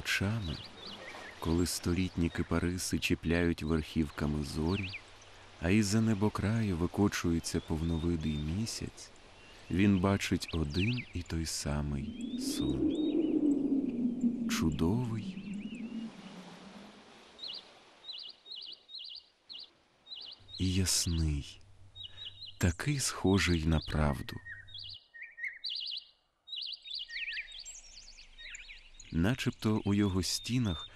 Ночами, коли столітні кипариси чіпляють верхівками зорі, а із-за небокраю викочується повновидий місяць, він бачить один і той самий сон. Чудовий і ясний, такий схожий на правду. Начебто у його стінах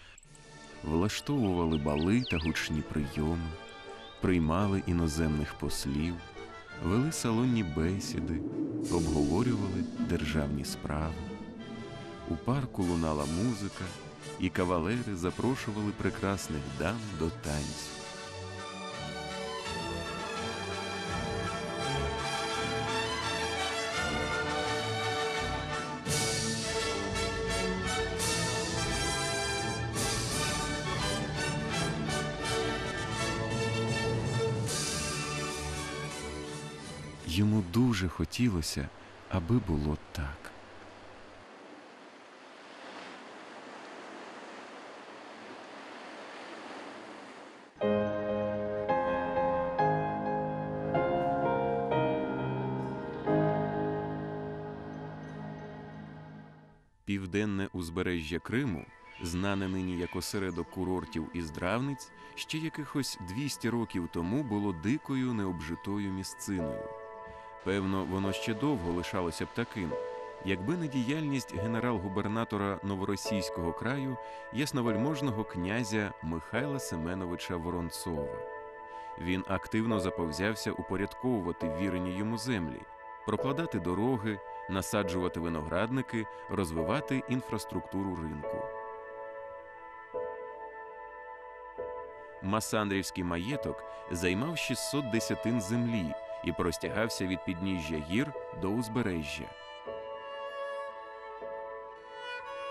влаштовували бали та гучні прийоми, приймали іноземних послів, вели салонні бесіди, обговорювали державні справи. У парку лунала музика, і кавалери запрошували прекрасних дам до танцю. Йому дуже хотілося, аби було так. Південне узбережжя Криму, знане нині як осередок курортів і здравниць, ще якихось 200 років тому було дикою необжитою місциною. Певно, воно ще довго лишалося б таким, якби не діяльність генерал-губернатора новоросійського краю ясновельможного князя Михайла Семеновича Воронцова. Він активно заповзявся упорядковувати вірені йому землі, прокладати дороги, насаджувати виноградники, розвивати інфраструктуру ринку. Масандрівський маєток займав 600 десятин землі і простягався від підніжжя гір до узбережжя.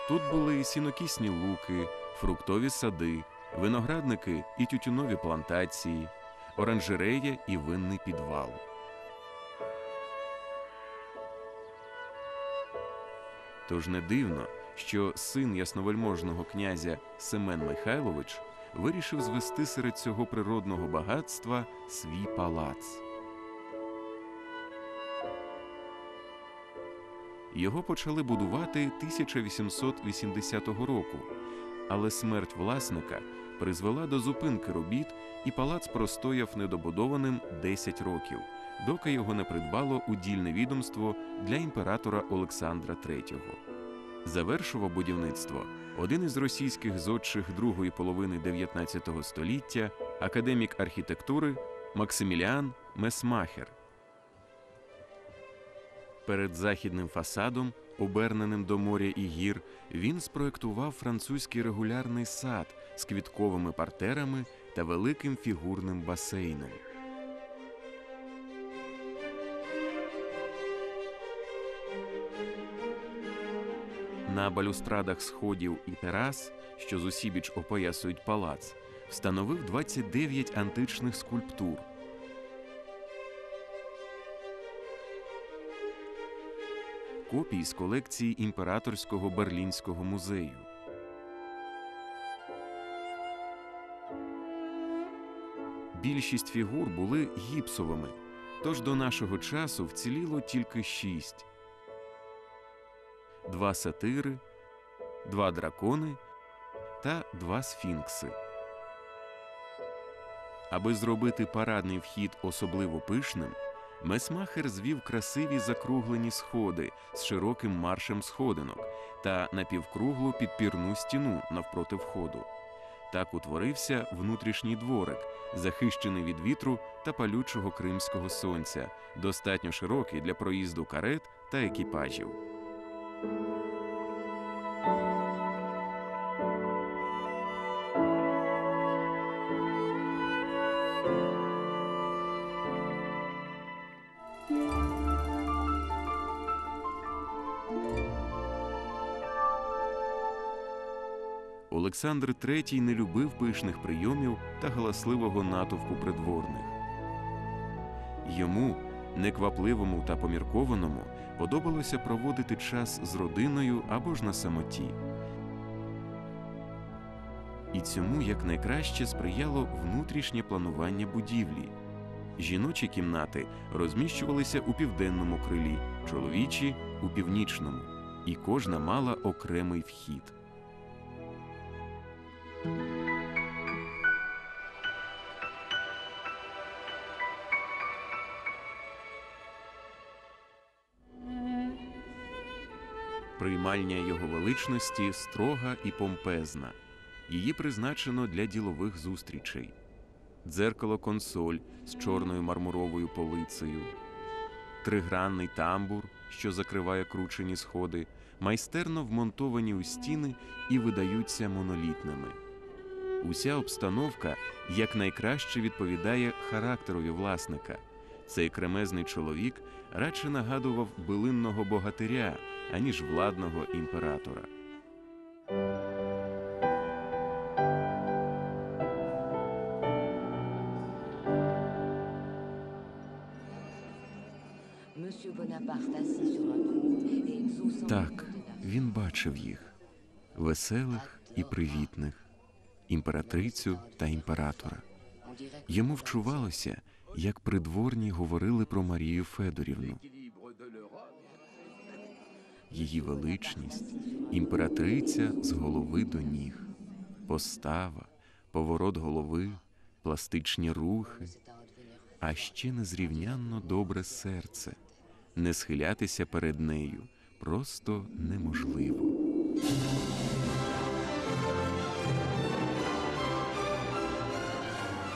Тут були сінокісні луки, фруктові сади, виноградники і тютюнові плантації, оранжерея і винний підвал. Тож не дивно, що син ясновельможного князя Семен Михайлович вирішив звести серед цього природного багатства свій палац. Його почали будувати 1880 року, але смерть власника призвела до зупинки робіт, і палац простояв недобудованим 10 років, доки його не придбало удільне відомство для імператора Олександра III. Завершував будівництво один із російських зодчих другої половини 19 століття, академік архітектури Максиміліан Месмахер. Перед західним фасадом, оберненим до моря і гір, він спроектував французький регулярний сад з квітковими партерами та великим фігурним басейном. На балюстрадах сходів і терас, що зусібіч опоясують палац, встановив 29 античних скульптур. Копій з колекції імператорського берлінського музею. Більшість фігур були гіпсовими, тож до нашого часу вціліло тільки шість: два сатири, два дракони та два сфінкси. Аби зробити парадний вхід особливо пишним, Месмахер звів красиві закруглені сходи з широким маршем сходинок та напівкруглу підпірну стіну навпроти входу. Так утворився внутрішній дворик, захищений від вітру та палючого кримського сонця, достатньо широкий для проїзду карет та екіпажів. Олександр III не любив пишних прийомів та галасливого натовпу придворних. Йому, неквапливому та поміркованому, подобалося проводити час з родиною або ж на самоті. І цьому якнайкраще сприяло внутрішнє планування будівлі. Жіночі кімнати розміщувалися у південному крилі, чоловічі у північному, і кожна мала окремий вхід. Приймальня його величності строга і помпезна. Її призначено для ділових зустрічей. Дзеркало консоль з чорною мармуровою полицею, тригранний тамбур, що закриває кручені сходи, майстерно вмонтовані у стіни і видаються монолітними. Уся обстановка якнайкраще відповідає характерові власника. Цей кремезний чоловік радше нагадував билинного богатиря, аніж владного імператора. Так, він бачив їх веселих і привітних, імператрицю та імператора. Йому вчувалося, як придворні говорили про Марію Федорівну. Її величність, імператриця з голови до ніг, постава, поворот голови, пластичні рухи, а ще незрівнянно добре серце. Не схилятися перед нею просто неможливо.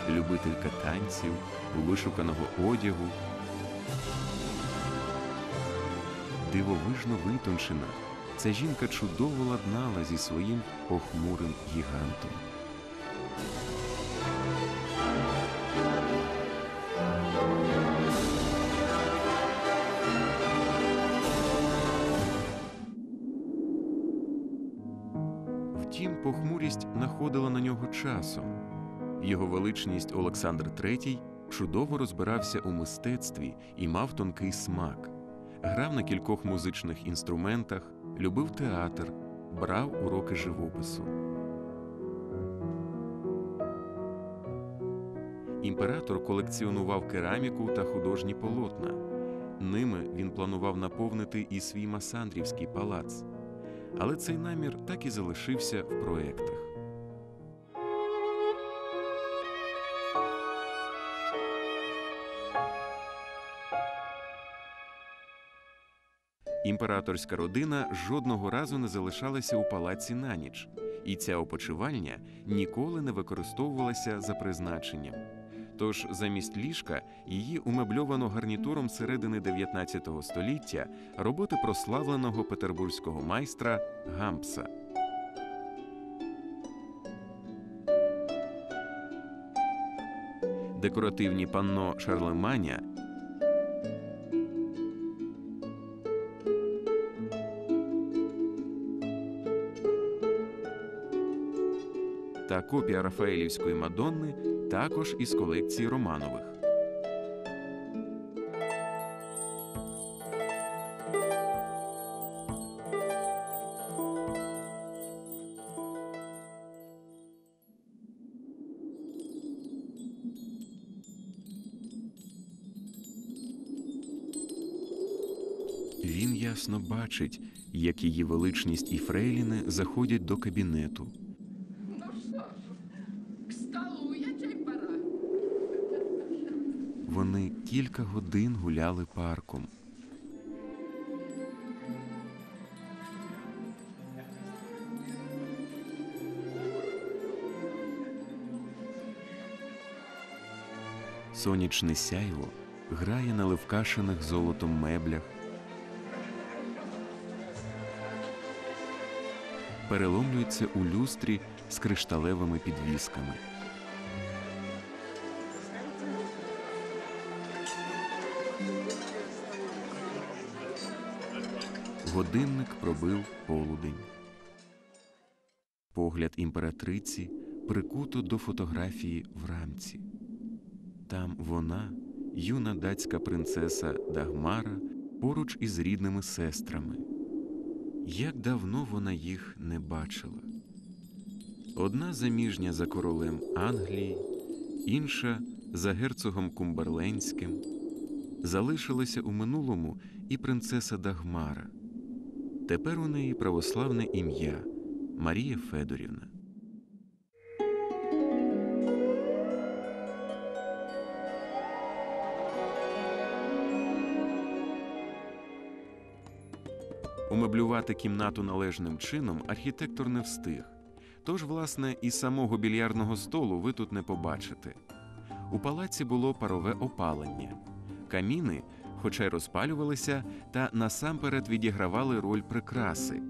Любителька танців, вишуканого одягу, дивовижно витончена. Ця жінка чудово ладнала зі своїм похмурим гігантом. Втім, похмурість находила на нього часом. Його величність Олександр III чудово розбирався у мистецтві і мав тонкий смак. Грав на кількох музичних інструментах, любив театр, брав уроки живопису. Імператор колекціонував кераміку та художні полотна. Ними він планував наповнити і свій Масандрівський палац. Але цей намір так і залишився в проектах. Імператорська родина жодного разу не залишалася у палаці на ніч, і ця опочивальня ніколи не використовувалася за призначенням. Тож замість ліжка її умебльовано гарнітуром середини 19 століття роботи прославленого петербурзького майстра Гампса. Декоративні панно Шарлеманя копія Рафаелівської Мадонни також із колекції Романових. Він ясно бачить, як її величність і фрейліни заходять до кабінету. Вони кілька годин гуляли парком. Сонячне сяйво грає на левкашених золотом меблях. Переломлюється у люстрі з кришталевими підвісками. Годинник пробив полудень. погляд імператриці прикуто до фотографії в рамці. Там вона, юна датська принцеса Дагмара, поруч із рідними сестрами. Як давно вона їх не бачила. Одна заміжня за королем Англії, інша за герцогом Кумберленським. Залишилася у минулому і принцеса Дагмара. Тепер у неї православне ім'я Марія Федорівна. Умеблювати кімнату належним чином архітектор не встиг. Тож, власне, і самого більярдного столу ви тут не побачите. У палаці було парове опалення. Каміни, хоча й розпалювалися, та насамперед відігравали роль прикраси.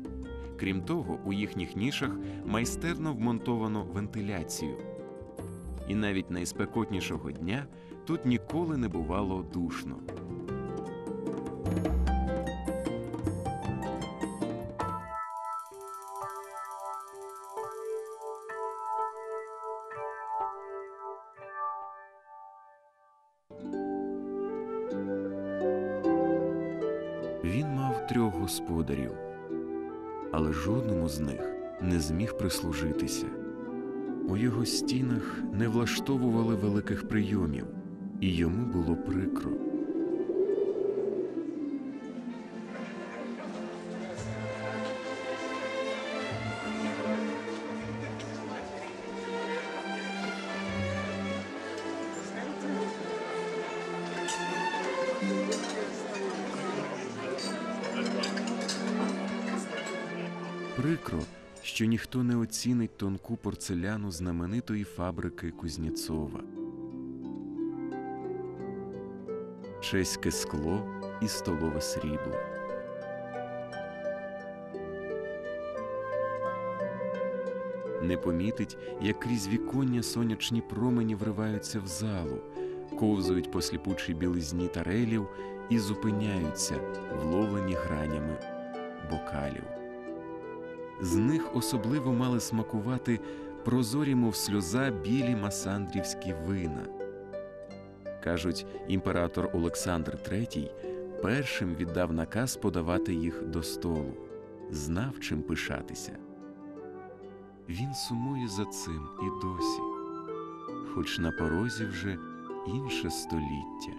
Крім того, у їхніх нішах майстерно вмонтовано вентиляцію. І навіть найспекотнішого дня тут ніколи не бувало душно. Трьох господарів, але жодному з них не зміг прислужитися. У його стінах не влаштовували великих прийомів, і йому було прикро. Прикро, що ніхто не оцінить тонку порцеляну знаменитої фабрики Кузнєцова. Чеське скло і столове срібло. Не помітить, як крізь віконня сонячні промені вриваються в залу, ковзують по сліпучій білизні тарелів і зупиняються, вловлені гранями бокалів. З них особливо мали смакувати прозорі, мов сльоза, білі масандрівські вина. Кажуть, імператор Олександр III першим віддав наказ подавати їх до столу, знав, чим пишатися. Він сумує за цим і досі, хоч на порозі вже інше століття.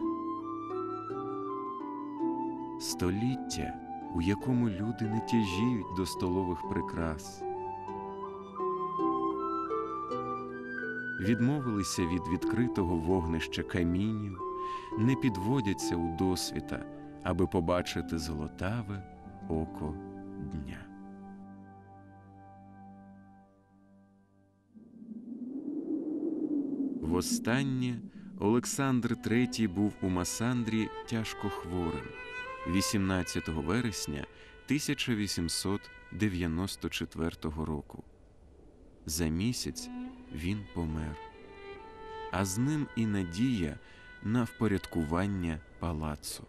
Століття, у якому люди не тяжіють до столових прикрас. Відмовилися від відкритого вогнища камінів, не підводяться у досвіта, аби побачити золотаве око дня. Востаннє Олександр III був у Масандрі тяжко хворим 18 вересня 1894 року. За місяць він помер, а з ним і надія на впорядкування палацу.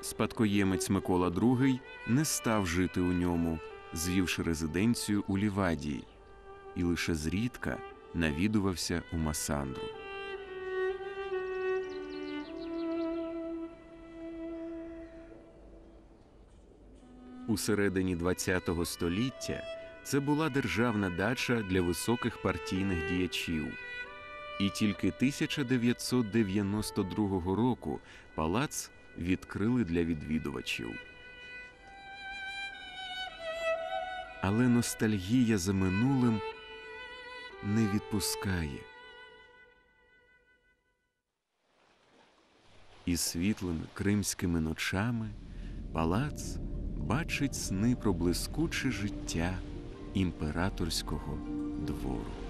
Спадкоємець Микола II не став жити у ньому, звівши резиденцію у Лівадії, і лише зрідка навідувався у Масандру. У середині ХХ століття це була державна дача для високих партійних діячів. І тільки 1992 року палац відкрили для відвідувачів. Але ностальгія за минулим не відпускає. І світлими кримськими ночами палац бачить сни про блискуче життя імператорського двору.